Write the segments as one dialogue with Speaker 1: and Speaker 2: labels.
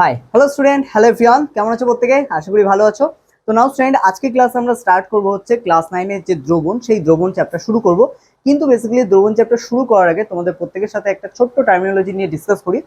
Speaker 1: Hi hello student hello everyone কেমন আছো প্রত্যেকে? আশা করি ভালো আছো। তো নাও স্টুডেন্ট আজকে ক্লাস আমরা স্টার্ট করব হচ্ছে ক্লাস নাইনের যে দ্রবণ, সেই দ্রবণ চ্যাপ্টার শুরু করব। কিন্তু বেসিক্যালি দ্রবণ চ্যাপ্টার শুরু করার আগে তোমাদের প্রত্যেকের সাথে একটা ছোট্ট টার্মিনোলজি নিয়ে ডিসকাস করি।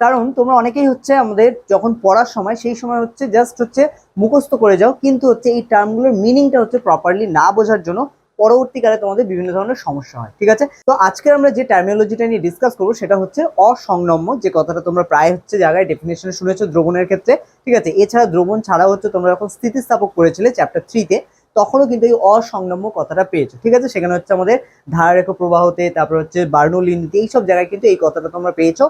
Speaker 1: কারণ তোমরা অনেকেই হচ্ছে আমাদের যখন পড়ার সময়, সেই সময় হচ্ছে জাস্ট হচ্ছে মুখস্থ করে যাও, কিন্তু হচ্ছে এই টার্মগুলোর মিনিংটা হচ্ছে প্রপারলি না বোঝার জন্য পরবর্তীকালে তোমাদের বিভিন্ন ধরনের সমস্যা হয়, ঠিক আছে? তো আজকে আমরা যে টার্মিনোলজিটা নিয়ে ডিসকাস করব সেটা হচ্ছে অসংনম্য যে কথাটা তোমরা প্রায় হচ্ছে জায়গায় ডেফিনেশন শুনেছো দ্রবণের ক্ষেত্রে, ঠিক আছে? এছাড়া দ্রবণ ছাড়াও হচ্ছে তোমরা যখন স্থিতিস্থাপক করেছিলে চ্যাপ্টার থ্রিতে তখনও কিন্তু এই অসংনম্য কথাটা পেয়েছ, ঠিক আছে? সেখানে হচ্ছে আমাদের ধারারেখ প্রবাহতে, তারপর হচ্ছে বার্নলিনীতে এইসব জায়গায় কিন্তু এই কথাটা তোমরা পেয়েছ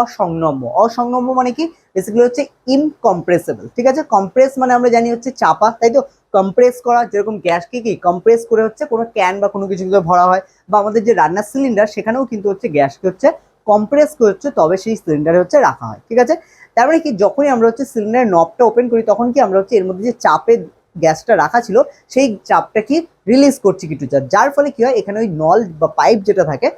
Speaker 1: অসংনম্য অসংনম্য মানে কি? বেসিক্যালি হচ্ছে ইনকম্প্রেসেবল ঠিক আছে? কম্প্রেস মানে আমরা জানি হচ্ছে চাপা, তাই তো? কম্প্রেস করা, যেরকম গ্যাসকে কি কম্প্রেস করে হচ্ছে কোনো ক্যান বা কোনো কিছু ভরা হয় বা আমাদের যে রান্নার সিলিন্ডার সেখানেও কিন্তু হচ্ছে গ্যাসকে হচ্ছে কম্প্রেস করে হচ্ছে তবে সেই সিলিন্ডারে হচ্ছে রাখা হয়, ঠিক আছে? তারপরে কি যখনই আমরা হচ্ছে সিলিন্ডারের নবটা ওপেন করি তখন কি আমরা হচ্ছে এর মধ্যে যে চাপের গ্যাসটা রাখা ছিল সেই চাপটা কি রিলিজ করছি কিছু চাপ। যার ফলে কি হয় এখানে ওই নল বা পাইপ যেটা থাকে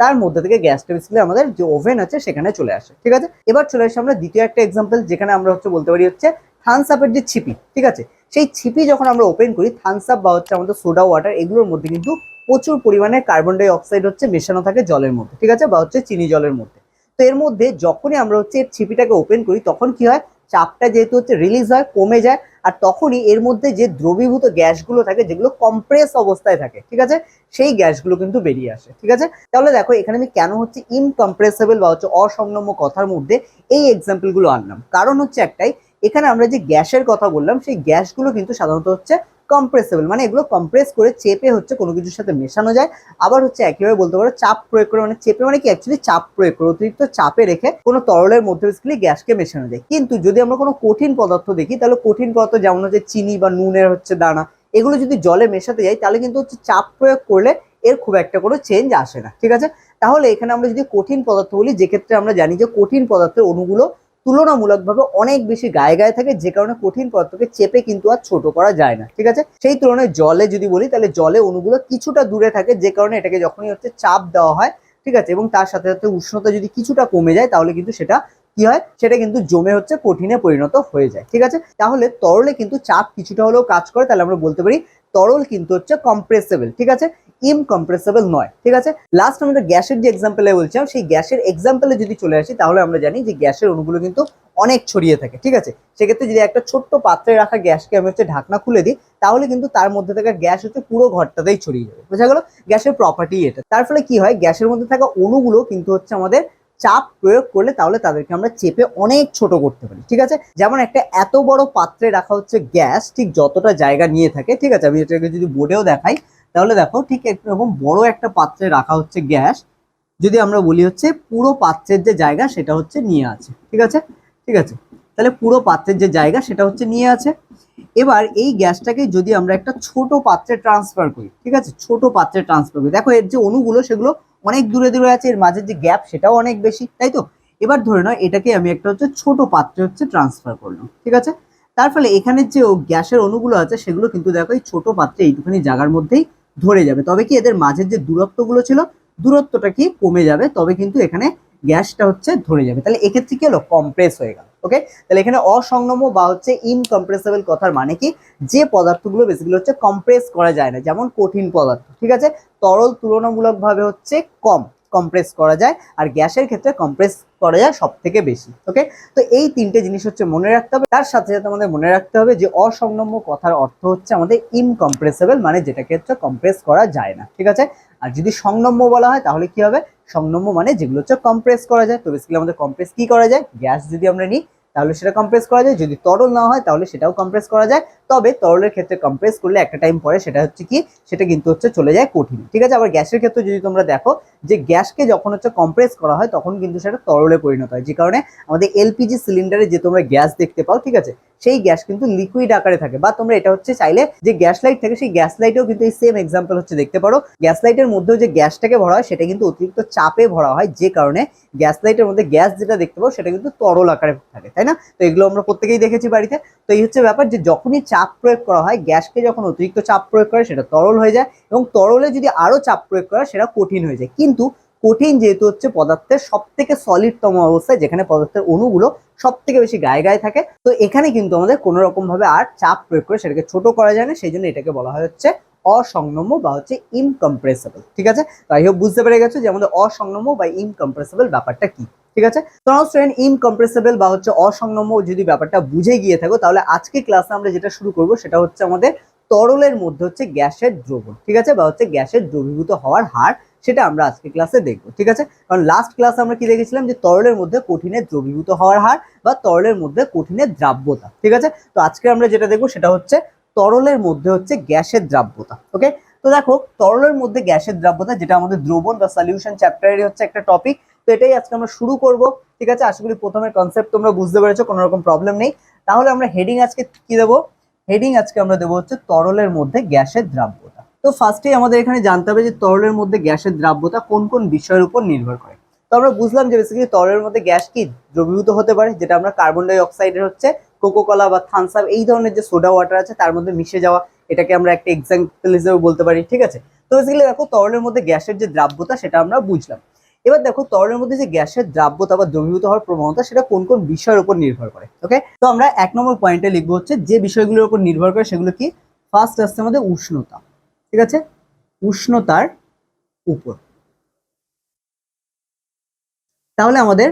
Speaker 1: তার মধ্যে থেকে গ্যাসটা বেসিক্যালি আমাদের যে ওভেন আছে সেখানে চলে আসে, ঠিক আছে? এবার চলে আসে আমরা দ্বিতীয় একটা এক্সাম্পল যেখানে আমরা হচ্ছে বলতে পারি হচ্ছে থামস আপের যে ছিপি, ঠিক আছে? সেই ছিপি যখন আমরা ওপেন করি থামস আপ বা হচ্ছে আমাদের সোডা ওয়াটার এগুলোর মধ্যে কিন্তু প্রচুর পরিমাণে কার্বন ডাই অক্সাইড হচ্ছে মেশানো থাকে জলের মধ্যে, ঠিক আছে? বা হচ্ছে চিনি জলের মধ্যে। তো এর মধ্যে যখনই আমরা হচ্ছে এর ছিপিটাকে ওপেন করি, তখন কি হয়? চাপটা যেহেতু হচ্ছে রিলিজ হয়, কমে যায়, আর তখনই এর মধ্যে যে দ্রবীভূত গ্যাসগুলো থাকে, যেগুলো কম্প্রেস অবস্থায় থাকে, ঠিক আছে? সেই গ্যাসগুলো কিন্তু বেরিয়ে আসে, ঠিক আছে? তাহলে দেখো, এখানে আমি কেন হচ্ছে ইনকম্প্রেসেবল বা হচ্ছে অসংনম্য কথার মধ্যে এই এক্সাম্পলগুলো আনলাম। কারণ হচ্ছে একটাই এখানে আমরা যে গ্যাসের কথা বললাম, সেই গ্যাসগুলো কিন্তু সাধারণত হচ্ছে কম্প্রেসেবল মানে এগুলো কম্প্রেস করে চেপে হচ্ছে কোনো কিছুর সাথে মেশানো যায়। আবার হচ্ছে একইভাবে বলতে পারো চাপ প্রয়োগ করে মানে চেপে মানে কি অ্যাকচুয়ালি চাপ প্রয়োগ করে, অতিরিক্ত চাপে রেখে কোনো তরলের মধ্যে বেসিক্যালি গ্যাসকে মেশানো যায়। কিন্তু যদি আমরা কোনো কঠিন পদার্থ দেখি, তাহলে কঠিন পদার্থ যেমন হচ্ছে চিনি বা নুনের হচ্ছে দানা, এগুলো যদি জলে মেশাতে যাই, তাহলে কিন্তু হচ্ছে চাপ প্রয়োগ করলে এর খুব একটা কোনো চেঞ্জ আসে না, ঠিক আছে? তাহলে এখানে আমরা যদি কঠিন পদার্থ বলি যে ক্ষেত্রে আমরা জানি যে কঠিন পদার্থের অণুগুলো তুলনামূলকভাবে অনেক বেশি গায়ে গায়ে থাকে, যে কারণে কঠিন পদার্থকে চেপে কিন্তু আর ছোট করা যায় না, ঠিক আছে? সেই তুলনায় জলে যদি বলি, তাহলে জলে অণুগুলো কিছুটা দূরে থাকে, যে কারণে এটাকে যখনই হচ্ছে চাপ দেওয়া হয়, ঠিক আছে? এবং তার সাথে সাথে উষ্ণতা যদি কিছুটা কমে যায়, তাহলে কিন্তু সেটা কি হয়? সেটা কিন্তু জমে হচ্ছে, কঠিনে পরিণত হয়ে যায়, ঠিক আছে? তাহলে তরলে কিন্তু চাপ কিছুটা হলেও কাজ করে, তাহলে আমরা বলতে পারি তরল কিন্তু হচ্ছে কম্প্রেসেবল ঠিক আছে? ইনকম্প্রেসেবল নয়, ঠিক আছে? লাস্ট আমরা গ্যাসের যে এক্সাম্পলে বলছিলাম, সেই গ্যাসের এক্সাম্পলে যদি চলে আসি, তাহলে আমরা জানি যে গ্যাসের অণুগুলো কিন্তু অনেক ছড়িয়ে থাকে, ঠিক আছে? সেক্ষেত্রে যদি একটা ছোট্ট পাত্রে রাখা গ্যাসকে আমি হচ্ছে ঢাকনা খুলে দিই, তাহলে কিন্তু তার মধ্যে থাকা গ্যাস হচ্ছে পুরো ঘরটাতেই ছড়িয়ে যাবে। বোঝা গেল? গ্যাসের প্রপার্টি এটা। তার ফলে কি হয়? গ্যাসের মধ্যে থাকা অণুগুলো কিন্তু হচ্ছে আমাদের চাপ প্রয়োগ করলে তাহলে তাদেরকে আমরা চেপে অনেক ছোট করতে পারি, ঠিক আছে? যেমন একটা এত বড় পাত্রে রাখা হচ্ছে গ্যাস, ঠিক যতটা জায়গা নিয়ে থাকে, ঠিক আছে? আমি এটাকে যদি বোর্ডেও দেখাই তাহলে দেখো ঠিক এরকম বড় একটা পাত্রে রাখা হচ্ছে গ্যাস। যদি আমরা বলি হচ্ছে পুরো পাত্রের যে জায়গা সেটা হচ্ছে নিয়ে আছে, ঠিক আছে? ঠিক আছে? তাহলে পুরো পাত্রের যে জায়গা সেটা হচ্ছে নিয়ে আছে। এবার এই গ্যাসটাকে যদি আমরা একটা ছোট পাত্রে ট্রান্সফার করি, ঠিক আছে? ছোট পাত্রে ট্রান্সফার করি। দেখো এর যে অণুগুলো সেগুলো অনেক দূরে দূরে আছে, এর মাঝের যে গ্যাপ সেটাও অনেক বেশি, তাই তো? এবার ধরে নাও এটাকে আমি একটা হচ্ছে ছোট পাত্রে হচ্ছে ট্রান্সফার করলাম, ঠিক আছে? তার ফলে এখানে যে গ্যাসের অণুগুলো আছে সেগুলো কিন্তু দেখো এই ছোট পাত্রে এইটুখানি জায়গার মধ্যেই ধরে যাবে। তবে কি এদের মাঝের যে দূরত্বগুলো ছিল, দূরত্বটা কি কমে যাবে, তবে কিন্তু এখানে গ্যাসটা হচ্ছে ধরে যাবে। তাহলে এক্ষেত্রে কি হলো? কম্প্রেস হয়ে গেল ওকে তাহলে এখানে অসংগম বা হচ্ছে ইনকম্প্রেসেবল কথার মানে কি? যে পদার্থগুলো বেসিক্যালি হচ্ছে কম্প্রেস করা যায় না, যেমন কঠিন পদার্থ, ঠিক আছে? তরল তুলনামূলকভাবে হচ্ছে কম। কম্প্রেস করা যায় আর গ্যাসের ক্ষেত্রে কম্প্রেস করা যায় সব থেকে বেশি ওকে তো এই তিনটে জিনিস হচ্ছে মনে রাখতে হবে। তার সাথে সাথে আমাদের মনে রাখতে হবে যে অসংনম্য কথার অর্থ হচ্ছে আমাদের ইনকম্প্রেসেবল মানে যেটাকে হচ্ছে কম্প্রেস করা যায় না, ঠিক আছে? আর যদি সংনম্য বলা হয় তাহলে কি হবে? সংনম্য মানে যেগুলো হচ্ছে কম্প্রেস করা যায়। তো বেসিক্যালি আমাদের কম্প্রেস কি করা যায়? গ্যাস যদি আমরা নিই তাহলে সেটা কম্প্রেস করা যায়। যদি তরল না হয়, তাহলে সেটাও কম্প্রেস করা যায়। তবে তরলের ক্ষেত্রে কম্প্রেস করলে একটা টাইম পরে সেটা হচ্ছে কি, সেটা কিন্তু হচ্ছে চলে যায় কঠিন। ঠিক আছে? আবার গ্যাসের ক্ষেত্রে যদি তোমরা দেখো যে গ্যাসকে যখন হচ্ছে কম্প্রেস করা হয়, তখন কিন্তু সেটা তরলে পরিণত হয়। যে কারণে আমাদের এলপিজি সিলিন্ডারে যে তোমরা গ্যাস দেখতে পাও, ঠিক আছে? সেই গ্যাস কিন্তু লিকুইড আকারে থাকে। বা তোমরা এটা হচ্ছে চাইলে যে গ্যাস লাইট থাকে, সেই গ্যাস লাইটেও কিন্তু এই সেম এক্সাম্পল হচ্ছে, দেখতে পারো। গ্যাস লাইটের মধ্যেও যে গ্যাসটাকে ভরা হয়, সেটা কিন্তু অতিরিক্ত চাপে ভরা হয় যে কারণে গ্যাস লাইটের মধ্যে গ্যাস যেটা দেখতে পাবো, সেটা কিন্তু তরল আকারে থাকে, তাই না? তো এগুলো আমরা প্রত্যেকেই দেখেছি বাড়িতে। তো এই হচ্ছে ব্যাপার যে যখনই চাপ প্রয়োগ করা হয় গ্যাসকে যখন অতিরিক্ত চাপ প্রয়োগ করে, সেটা তরল হয়ে যায় এবং তরলে যদি আরও চাপ প্রয়োগ করা সেটা কঠিন হয়ে যায়। কিন্তু কঠিন যেহেতু হচ্ছে পদার্থের সব থেকে সলিডতম অবস্থায় যেখানে পদার্থের অণুগুলো সব থেকে বেশি গায়ে গায়ে থাকে। তো এখানে কিন্তু আমাদের কোনো রকম ভাবে আর চাপ প্রয়োগ করে সেটাকে ছোট করা যায় না, সেই জন্য এটাকে বলা হয় হচ্ছে অসংনম্য বা হচ্ছে ইনকম্প্রেসেবল ঠিক আছে? তো আই হোপ বুঝতে পেরে গেছো যে আমাদের অসংনম্য বা ইনকম্প্রেসেবল ব্যাপারটা কি, ঠিক আছে? তো স্টুডেন্ট ইনকম্প্রেসেবল বা হচ্ছে অসংনম্য যদি ব্যাপারটা বুঝে গিয়ে থাকো, তাহলে আজকে ক্লাসে আমরা যেটা শুরু করব সেটা হচ্ছে আমাদের তরলের মধ্যে হচ্ছে গ্যাসের দ্রবণ, ঠিক আছে? বা হচ্ছে গ্যাসের দ্রবীভূত হওয়ার হার সেটা আমরা আজকে ক্লাসে দেখব, ঠিক আছে? কারণ লাস্ট ক্লাসে আমরা কি দেখেছিলাম? যে তরলের মধ্যে কঠিনের দ্রবীভূত হওয়ার হার বা তরলের মধ্যে কঠিনের দ্রাব্যতা, ঠিক আছে? তো আজকে আমরা যেটা দেখব সেটা হচ্ছে তরলের মধ্যে হচ্ছে গ্যাসের দ্রাব্যতা ওকে তো দেখো, তরলের মধ্যে গ্যাসের দ্রাব্যতা, যেটা আমাদের দ্রবণ বা সলিউশন চ্যাপ্টারেরই হচ্ছে একটা টপিক তো এটাই আজকে আমরা শুরু করব, ঠিক আছে? আশা করি প্রথমে কনসেপ্ট তোমরা বুঝতে পেরেছ, কোনো রকম প্রবলেম নেই। তাহলে আমরা হেডিং আজকে কি দেবো? হেডিং আজকে আমরা দেবো হচ্ছে তরলের মধ্যে গ্যাসের দ্রাব্যতা। তো ফার্স্টেই আমাদের এখানে জানতে হবে যে তরলের মধ্যে গ্যাসের দ্রাব্যতা কোন কোন বিষয়ের উপর নির্ভর করে। তো আমরা বুঝলাম যে বেসিক্যালি তরলের মধ্যে গ্যাস কি দ্রবীভূত হতে পারে, যেটা আমরা কার্বন ডাই অক্সাইডের হচ্ছে কোকোকলা বা থামস আপ এই ধরনের যে সোডা ওয়াটার আছে তার মধ্যে মিশে যাওয়া, এটাকে আমরা একটা এক্সাম্পল হিসেবে বলতে পারি, ঠিক আছে? তো বেসিক্যালি দেখো তরলের মধ্যে গ্যাসের যে দ্রাব্যতা সেটা আমরা বুঝলাম। এবার দেখো তরলের মধ্যে যে গ্যাসের দ্রাব্যতা বা দ্রবীভূত হওয়ার প্রবণতা সেটা কোন কোন বিষয়ের উপর নির্ভর করে ওকে তো আমরা এক নম্বর পয়েন্টে লিখব হচ্ছে যে বিষয়গুলোর উপর নির্ভর করে সেগুলো কি? ফার্স্ট আসছে আমাদের উষ্ণতা। ঠিক আছে? উষ্ণতার উপর। তাহলে আমাদের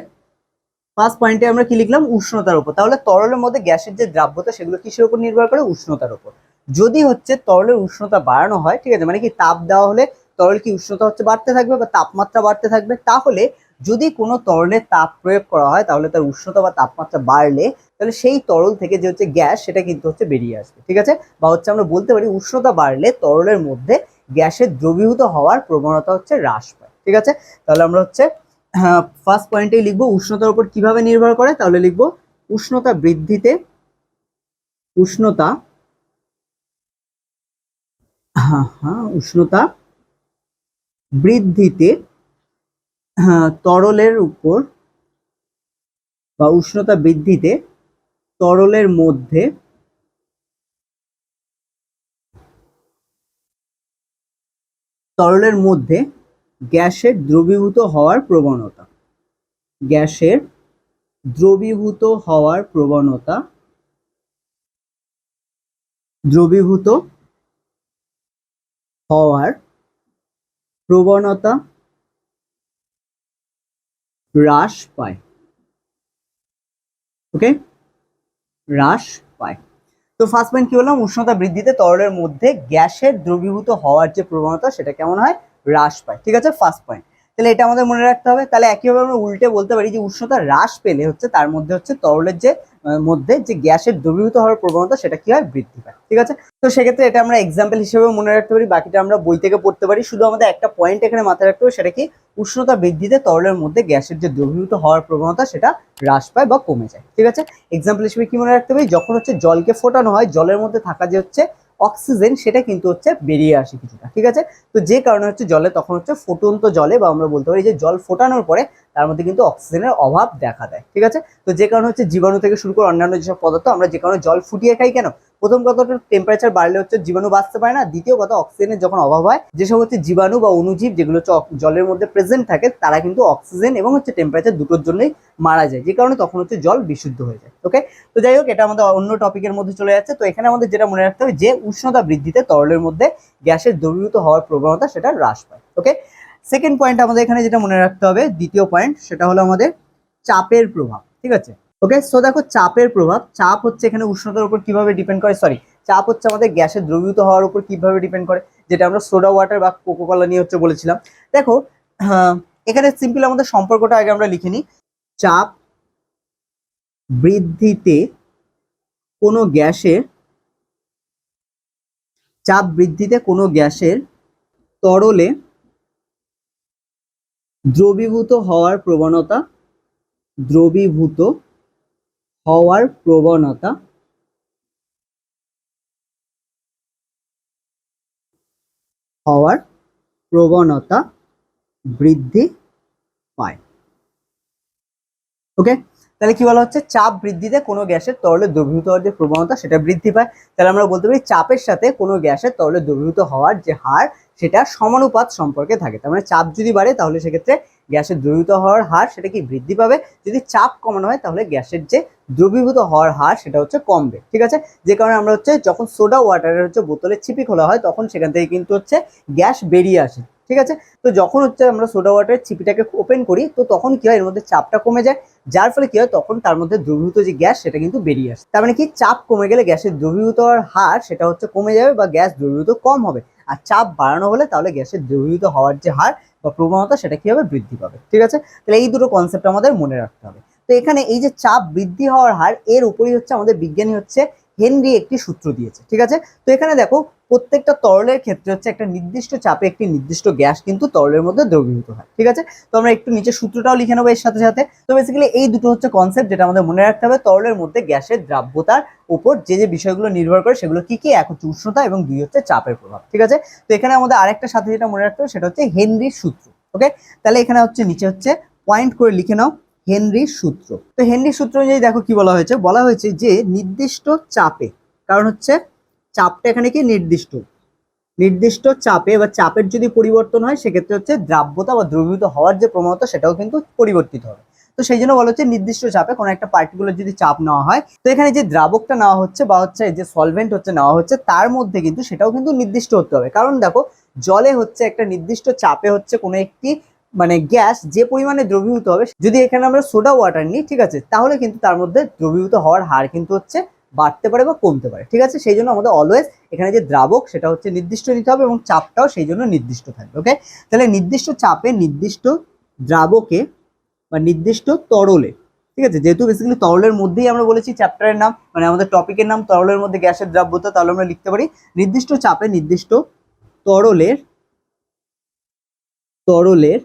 Speaker 1: ফার্স্ট পয়েন্টে আমরা কি লিখলাম? উষ্ণতার উপর। তাহলে তরলের মধ্যে গ্যাসের যে দ্রাব্যতা, সেগুলো কিসের উপর নির্ভর করে? উষ্ণতার উপর। যদি হচ্ছে তরলের উষ্ণতা বাড়ানো হয়, ঠিক আছে? মানে কি তাপ দেওয়া হলে তরল কি উষ্ণতা হচ্ছে বাড়তে থাকবে বা তাপমাত্রা বাড়তে থাকবে? তাহলে যদি কোনো তরলে তাপ প্রয়োগ করা হয়, তাহলে তার উষ্ণতা বা তাপমাত্রা বাড়লে তাহলে সেই তরল থেকে যে হচ্ছে গ্যাস সেটা কিন্তু হচ্ছে বেরিয়ে আসবে ঠিক আছে? বা হচ্ছে আমরা বলতে পারি উষ্ণতা বাড়লে তরলের মধ্যে গ্যাসের দ্রবীভূত হওয়ার প্রবণতা হচ্ছে হ্রাস পায় ঠিক আছে? তাহলে আমরা হচ্ছে ফার্স্ট পয়েন্টেই লিখব উষ্ণতার উপর কীভাবে নির্ভর করে? তাহলে লিখব উষ্ণতা বৃদ্ধিতে উষ্ণতা হ্যাঁ হ্যাঁ উষ্ণতা বৃদ্ধিতে হ্যাঁ, তরলের উপর বা উষ্ণতা বৃদ্ধিতে তরলের মধ্যে তরলের মধ্যে গ্যাসের দ্রবীভূত হওয়ার প্রবণতা। গ্যাসের দ্রবীভূত হওয়ার প্রবণতা। দ্রবীভূত হওয়ার প্রবণতা হ্রাস পায়। ওকে হ্রাস পায়। তো ফার্স্ট পয়েন্ট কি বললাম? উষ্ণতা বৃদ্ধিতে তরলের মধ্যে গ্যাসের দ্রবীভূত হওয়ার যে প্রবণতা, সেটা কেমন হয়? হ্রাস পায়। ঠিক আছে? ফার্স্ট পয়েন্ট তাহলে এটা আমাদের মনে রাখতে হবে। তাহলে একইভাবে আমরা উল্টে বলতে পারি যে উষ্ণতা হ্রাস পেলে হচ্ছে তার মধ্যে হচ্ছে তরলের যে মধ্যে যে গ্যাসের দ্রবীভূত হওয়ার প্রবণতা সেটা কি হয় বৃদ্ধি পায়। ঠিক আছে? তো সেক্ষেত্রে এটা আমরা এক্সাম্পল হিসেবে মনে রাখতে পারি, বাকিটা আমরা বই থেকে পড়তে পারি। শুধু আমাদের একটা পয়েন্ট এখানে মাথায় রাখতে হবে, সেটা কি? উষ্ণতা বৃদ্ধিতে তরলের মধ্যে গ্যাসের যে দ্রবীভূত হওয়ার প্রবণতা সেটা হ্রাস পায় বা কমে যায়। ঠিক আছে? এক্সাম্পল হিসেবে কি মনে রাখতে পারি? যখন হচ্ছে জলকে ফোটানো হয়, জলের মধ্যে থাকা যে হচ্ছে অক্সিজেন সেটা কিন্তু হচ্ছে বেরিয়ে আসে কিছুটা। ঠিক আছে? তো যে কারণে হচ্ছে জলে তখন হচ্ছে ফুটন্ত জলে বা আমরা বলতে পারি যে জল ফোটানোর পরে তার মধ্যে কিন্তু অক্সিজেনের অভাব দেখা দেয়, ঠিক আছে? তো যে কারণে হচ্ছে জীবাণু থেকে শুরু করে অন্যান্য যেসব পদার্থ, আমরা যে কারণে জল ফুটিয়ে খাই কেন? প্রথম কথাটা টেম্পারেচার বাড়লে হচ্ছে জীবাণু বাঁচতে পারে না। দ্বিতীয় কথা, অক্সিজেনের যখন অভাব হয়, যেসব হচ্ছে জীবাণু বা অণুজীব যেগুলো হচ্ছে জলের মধ্যে প্রেজেন্ট থাকে, তারা কিন্তু অক্সিজেন এবং হচ্ছে টেম্পারেচার দুটোর জন্যই মারা যায়। যে কারণে তখন হচ্ছে জল বিশুদ্ধ হয়ে যায় ওকে তো যাই হোক, এটা আমাদের অন্য টপিকের মধ্যে চলে যাচ্ছে। তো এখানে আমাদের যেটা মনে রাখতে হবে, যে উষ্ণতা বৃদ্ধিতে তরলের মধ্যে গ্যাসের দ্রবীভূত হওয়ার প্রবণতা সেটা হ্রাস পায় ওকে সেকেন্ড পয়েন্ট আমাদের এখানে যেটা মনে রাখতে হবে, দ্বিতীয় পয়েন্ট সেটা হলো আমাদের চাপের প্রভাব, ঠিক আছে? ওকে সো দেখো চাপের প্রভাব, চাপ হচ্ছে এখানে উষ্ণতার উপর কীভাবে ডিপেন্ড করে সরি চাপ হচ্ছে আমাদের গ্যাসের দ্রবীভূত হওয়ার উপর কীভাবে ডিপেন্ড করে, যেটা আমরা সোডা ওয়াটার বা কোকোকলা নিয়ে হচ্ছে বলেছিলাম। দেখো এখানে সিম্পল আমাদের সম্পর্কটা আগে আমরা লিখে নিই। চাপ বৃদ্ধিতে কোনো গ্যাসের, চাপ বৃদ্ধিতে কোনো গ্যাসের তরলে দ্রবীভূত হওয়ার প্রবণতা, দ্রবীভূত হওয়ার প্রবণতা হওয়ার প্রবণতা বৃদ্ধি পায়। ওকে তাহলে কি বলা হচ্ছে? চাপ বৃদ্ধিতে কোনো গ্যাসের তরলে দ্রবীভূত হওয়ার যে প্রবণতা, সেটা বৃদ্ধি পায়। তাহলে আমরা বলতে পারি, চাপের সাথে কোনো গ্যাসের তরলে দ্রবীভূত হওয়ার যে হার সেটা সমানুপাত সম্পর্কে থাকে। তার মানে চাপ যদি বাড়ে, তাহলে সেক্ষেত্রে গ্যাসের দ্রবীভূত হওয়ার হার সেটা কি বৃদ্ধি পাবে? যদি চাপ কমানো হয়, তাহলে গ্যাসের যে দ্রবীভূত হওয়ার হার সেটা হচ্ছে কমবে। ঠিক আছে? যে কারণে আমরা হচ্ছে যখন সোডা ওয়াটারের হচ্ছে বোতলে ছিপি খোলা হয়, তখন সেখান থেকে কিন্তু হচ্ছে গ্যাস বেরিয়ে আসে। ঠিক আছে? তো যখন হচ্ছে আমরা সোডা ওয়াটারের ছিপিটাকে ওপেন করি, তো তখন কি হয়? এর মধ্যে চাপটা কমে যায়। যার ফলে কি হয়? তখন তার মধ্যে দ্রবীভূত যে গ্যাস, সেটা কিন্তু বেরিয়ে আসে। তার মানে কি? চাপ কমে গেলে গ্যাসের দ্রবীভূত হওয়ার হার সেটা হচ্ছে কমে যাবে বা গ্যাস দ্রবীভূত কম হবে। আর চাপ বাড়ানো হলে তাহলে গ্যাসের দ্রবীভূত হওয়ার যে হার বা প্রবণতা সেটা কীভাবে বৃদ্ধি পাবে? ঠিক আছে? তাহলে এই দুটো কনসেপ্ট আমাদের মনে রাখতে হবে। তো এখানে এই যে চাপ বৃদ্ধি হওয়ার হার, এর উপরই হচ্ছে আমাদের বিজ্ঞানী হচ্ছে হেনরি একটি সূত্র দিয়েছে, ঠিক আছে? তো এখানে দেখো, প্রত্যেকটা তরলের ক্ষেত্রে হচ্ছে একটা নির্দিষ্ট চাপে একটি নির্দিষ্ট গ্যাস কিন্তু তরলের মধ্যে দ্রবীভূত হয়, ঠিক আছে? তো আমরা একটু নিচে সূত্রটাও লিখে নেব এর সাথে সাথে। তো বেসিক্যালি এই দুটো হচ্ছে কনসেপ্ট যেটা আমাদের মনে রাখতে হবে, তরলের মধ্যে গ্যাসের দ্রাব্যতার উপর যে যে বিষয়গুলো নির্ভর করে সেগুলো কি কি, এক হচ্ছে উষ্ণতা এবং দুই হচ্ছে চাপের প্রভাব, ঠিক আছে? তো এখানে আমাদের আরেকটা সাথে যেটা মনে রাখতে হবে সেটা হচ্ছে হেনরির সূত্র ওকে তাহলে এখানে হচ্ছে নিচে হচ্ছে পয়েন্ট করে লিখে নাও। হেনরির সূত্র। তো হেনরির সূত্র অনুযায়ী দেখো কি বলা হয়েছে? বলা হয়েছে যে নির্দিষ্ট চাপে, কারণ হচ্ছে চাপটা এখানে কি? নির্দিষ্ট। নির্দিষ্ট চাপে বা চাপের যদি পরিবর্তন হয়, সেক্ষেত্রে হচ্ছে দ্রাব্যতা বা দ্রবীভূত হওয়ার যে প্রবণতা, সেটাও কিন্তু পরিবর্তিত হবে। তো সেই জন্য বলা হচ্ছে নির্দিষ্ট চাপে কোনো একটা পার্টিকুলার যদি চাপ নেওয়া হয়, তো এখানে যে দ্রাবকটা নেওয়া হচ্ছে বা হচ্ছে যে সলভেন্ট হচ্ছে নেওয়া হচ্ছে, তার মধ্যে কিন্তু সেটাও কিন্তু নির্দিষ্ট হতে হবে। কারণ দেখো, জলে হচ্ছে একটা নির্দিষ্ট চাপে হচ্ছে কোনো একটি মানে গ্যাস যে পরিমাণে দ্রবীভূত হবে, যদি এখানে আমরা সোডা ওয়াটার নিই, ঠিক আছে, তাহলে কিন্তু তার মধ্যে দ্রবীভূত হওয়ার হার কিন্তু হচ্ছে বাড়তে পারে বা কমতে পারে, ঠিক আছে? সেই জন্য আমাদের অলওয়েজ এখানে যে দ্রাবক, সেটা হচ্ছে নির্দিষ্ট নিতে হবে এবং চাপটাও সেই জন্য নির্দিষ্ট থাকবে ওকে তাহলে নির্দিষ্ট চাপে নির্দিষ্ট দ্রাবকে বা নির্দিষ্ট তরলে, ঠিক আছে? যেহেতু বেসিক্যালি তরলের মধ্যেই আমরা বলেছি চ্যাপ্টারের নাম মানে আমাদের টপিকের নাম তরলের মধ্যে গ্যাসের দ্রাব্যতা তাহলে আমরা লিখতে পারি নির্দিষ্ট চাপে নির্দিষ্ট তরলের তরলের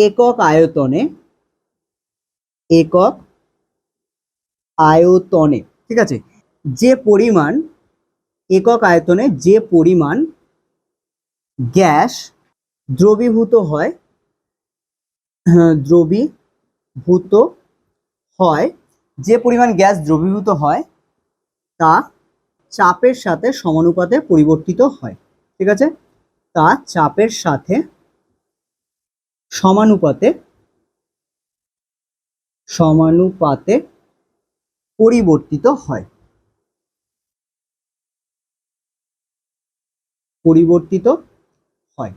Speaker 1: একক আয়তনে একক আয়তনে ঠিক আছে? যে পরিমাণ একক আয়তনে যে পরিমাণ গ্যাস দ্রবীভূত হয় হ্যাঁ, দ্রবীভূত হয় যে পরিমাণ গ্যাস দ্রবীভূত হয় তা চাপের সাথে সমানুপাতে পরিবর্তিত হয় ঠিক আছে? তা চাপের সাথে সমানুপাতে সমানুপাতে পরিবর্তিত হয়। পরিবর্তিত হয়।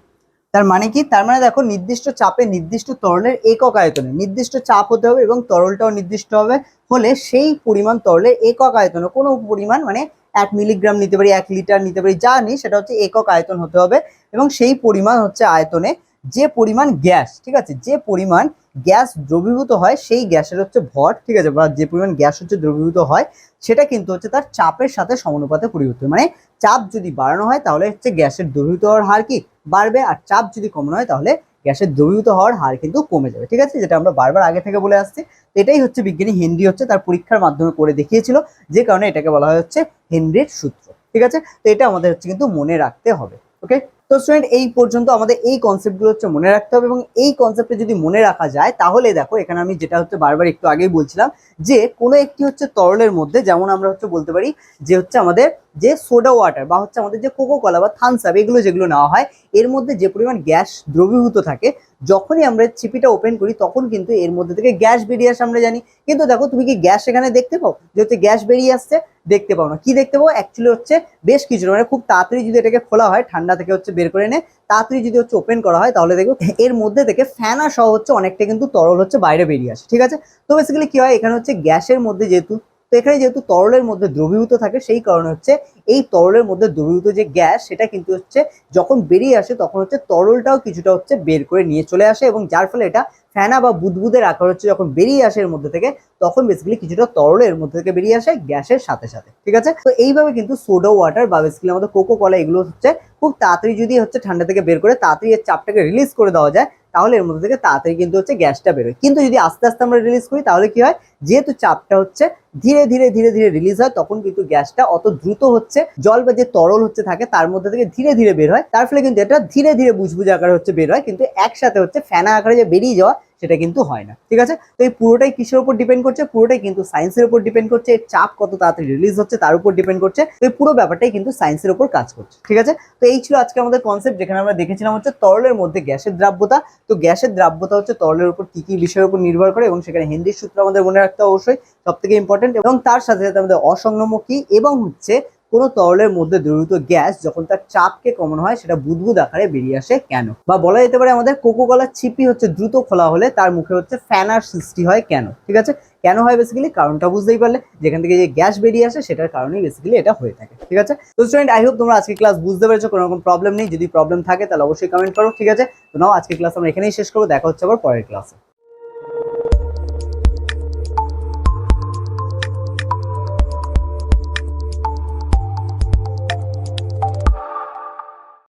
Speaker 1: তার মানে কি? তার মানে দেখো, নির্দিষ্ট চাপে নির্দিষ্ট তরলের একক আয়তনে, নির্দিষ্ট চাপ হতে হবে এবং তরলটাও নির্দিষ্ট হবে, হলে সেই পরিমাণ তরলের একক আয়তনে, কোনো পরিমাণ মানে এক মিলিগ্রাম নিতে পারি, এক লিটার নিতে পারি, যা নিই, সেটা হচ্ছে একক আয়তন হতে হবে এবং সেই পরিমাণ হচ্ছে আয়তনে যে পরিমাণ গ্যাস, ঠিক আছে? যে পরিমাণ গ্যাস দ্রবীভূত হয়, সেই গ্যাসের হচ্ছে ভর, ঠিক আছে? বা যে পরিমাণ গ্যাস হচ্ছে দ্রবীভূত হয়, সেটা কিন্তু হচ্ছে তার চাপের সাথে সমানুপাতে পরিবর্তন মানে চাপ যদি বাড়ানো হয়, তাহলে হচ্ছে গ্যাসের দ্রবীভূত হওয়ার হার কি বাড়বে, আর চাপ যদি কমানো হয়, তাহলে গ্যাসের দ্রবীভূত হওয়ার হার কিন্তু কমে যাবে, ঠিক আছে? যেটা আমরা বারবার আগে থেকে বলে আসছি। এটাই হচ্ছে বিজ্ঞানী হেনরি হচ্ছে তার পরীক্ষার মাধ্যমে করে দেখিয়েছিল, যে কারণে এটাকে বলা হয় হচ্ছে হেনরির সূত্র, ঠিক আছে? তো এটা আমাদের হচ্ছে কিন্তু মনে রাখতে হবে ওকে তো স্টুডেন্ট এই পর্যন্ত আমাদের এই কনসেপ্টগুলো হচ্ছে মনে রাখতে হবে এবং এই কনসেপ্টে যদি মনে রাখা যায়, তাহলে দেখো এখানে আমি যেটা হচ্ছে বারবার একটু আগেই বলছিলাম যে কোনো একটি হচ্ছে তরলের মধ্যে, যেমন আমরা হচ্ছে বলতে পারি যে হচ্ছে আমাদের যে সোডা ওয়াটার বা হচ্ছে আমাদের যে কোকো কলা বা থামস আপ এগুলো যেগুলো নেওয়া হয়, এর মধ্যে যে পরিমাণ গ্যাস দ্রবীভূত থাকে, যখনই আমরা চিপিটা ওপেন করি, তখন কিন্তু এর মধ্যে থেকে গ্যাস বেরিয়ে আসে আমরা জানি। কিন্তু দেখো, তুমি কি গ্যাস এখানে দেখতে পাও? যে হচ্ছে গ্যাস বেরিয়ে আসছে, দেখতে পাও না। কি দেখতে পাও? অ্যাকচুয়ালি হচ্ছে বেশ কিছু মানে খুব তাড়াতাড়ি যদি এটাকে খোলা হয়, ঠান্ডা থেকে হচ্ছে বের করে এনে, তাড়াতাড়ি যদি হচ্ছে ওপেন করা হয়, তাহলে দেখো, এর মধ্যে থেকে ফ্যানা সহ হচ্ছে অনেকটা কিন্তু তরল হচ্ছে বাইরে বেরিয়ে আসে। ঠিক আছে? তো বেসিক্যালি কি হয়? এখানে হচ্ছে গ্যাসের মধ্যে যেহেতু তো এখানে যেহেতু তরলের মধ্যে দ্রবীভূত থাকে, সেই কারণে হচ্ছে এই তরলের মধ্যে দ্রবীভূত যে গ্যাস, সেটা কিন্তু হচ্ছে যখন বেরিয়ে আসে তখন হচ্ছে তরলটাও কিছুটা হচ্ছে বের করে নিয়ে চলে আসে এবং যার ফলে এটা ফ্যানা বা বুদবুদের আকার হচ্ছে যখন বেরিয়ে আসে এর মধ্যে থেকে, তখন বেসিক্যালি কিছুটা তরল এর মধ্যে থেকে বেরিয়ে আসে গ্যাসের সাথে সাথে, ঠিক আছে? তো এইভাবে কিন্তু সোডা ওয়াটার বা বেসিক্যালি আমাদের কোকো কলা এগুলো হচ্ছে খুব তাড়াতাড়ি যদি হচ্ছে ঠান্ডা থেকে বের করে তাড়াতাড়ি এর চাপটাকে রিলিজ করে দেওয়া যায়, তাহলে এর মধ্যে থেকে তাড়াতাড়ি কিন্তু হচ্ছে গ্যাসটা বেরোয়। কিন্তু যদি আস্তে আস্তে আমরা রিলিজ করি, তাহলে কি হয়? যেহেতু চাপটা হচ্ছে, ধীরে ধীরে ধীরে ধীরে রিলিজ হয়, তখন কিন্তু গ্যাসটা অত দ্রুত হচ্ছে, জল বা যে তরল হচ্ছে থাকে, তার মধ্যে থেকে ধীরে ধীরে বের হয়। তার ফলে কিন্তু এটা ধীরে ধীরে বুঝবুঝ আকারে হচ্ছে বের হয়, কিন্তু একসাথে হচ্ছে ফ্যানা আকারে যে বেরিয়ে যাওয়া, সেটা কিন্তু হয় না। ঠিক আছে? তো এই পুরোটাই কিসের উপর ডিপেন্ড করছে? পুরোটাই কিন্তু সায়েন্সের উপর ডিপেন্ড করছে চাপ কত তাড়াতাড়ি রিলিজ হচ্ছে, তার উপর ডিপেন্ড করছে, তো এই পুরো ব্যাপারটাই কিন্তু সায়েন্সের উপর কাজ করছে। ঠিক আছে? তো এই ছিল আজকে আমাদের কনসেপ্ট যেখানে আমরা দেখেছিলাম হচ্ছে তরলের মধ্যে গ্যাসের দ্রাব্যতা। তো গ্যাসের দ্রাব্যতা হচ্ছে তরলের উপর কি কি বিষয়ের উপর নির্ভর করে, এবং সেখানে হেনরির সূত্র আমাদের মনে রাখতে হবে অবশ্যই সব থেকে ইম্পর্টেন্ট এবং তার সাথে সাথে আমাদের অসংনম কি এবং হচ্ছে কোনো তরলের মধ্যে দ্রবীভূত গ্যাস যখন তার চাপকে কমন হয়, সেটা বুদবুদ আকারে বেরিয়ে আসে কেন? বা বলা যেতে পারে আমাদের কোকো কলার চিপি হচ্ছে দ্রুত খোলা হলে তার মুখে হচ্ছে ফ্যানার সৃষ্টি হয় কেন? ঠিক আছে? কেন হয় বেসিক্যালি কারণটা বুঝতেই পারলে। যেখান থেকে যে গ্যাস বেরিয়ে আসে, সেটার কারণেই বেসিক্যালি এটা হয়ে থাকে। ঠিক আছে? তো স্টুডেন্ট আই হোপ তোমরা আজকে ক্লাস বুঝতে পেরেছ, কোনো রকম প্রবলেম নেই। যদি প্রবলেম থাকে, তাহলে অবশ্যই কমেন্ট করো। ঠিক আছে? তো নাও আজকে ক্লাস আমরা এখানেই শেষ করব। দেখা হচ্ছে আবার পরের ক্লাসে